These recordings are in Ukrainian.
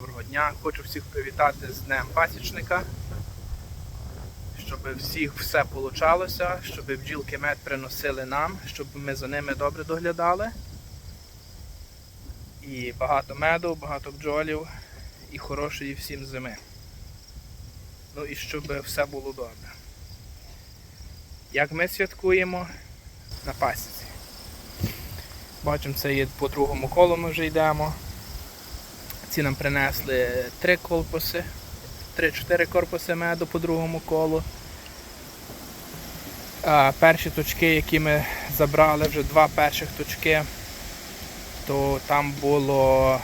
Доброго дня, хочу всіх привітати з Днем Пасічника, щоб всіх все получалося, щоб бджілки мед приносили нам, щоб ми за ними добре доглядали. І багато меду, багато бджолів і хорошої всім зими. Ну і щоб все було добре. Як ми святкуємо на пасіці. Бачимо, це є по другому колу ми вже йдемо. Ці нам принесли три корпуси, 3-4 корпуси меду по другому колу. А перші точки, які ми забрали, вже два перших точки, то там було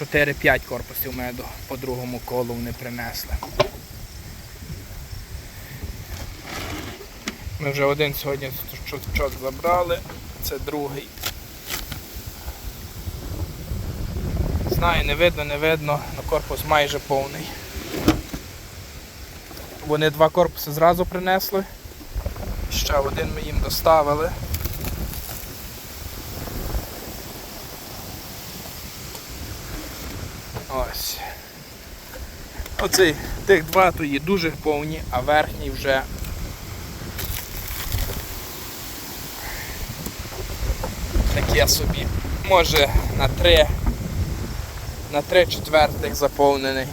4-5 корпусів меду по другому колу вони принесли. Ми вже один сьогодні точок забрали, це другий. Знаю, не видно, не видно, але корпус майже повний. Вони два корпуси зразу принесли. Ще один ми їм доставили. Ось. Оцей тих два то є дуже повні, а верхній вже таке собі. Може на три на три четвертих заповнений.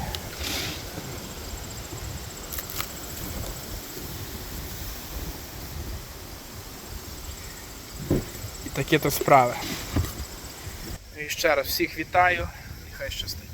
І такі то справи. І ще раз всіх вітаю, і хай щастить.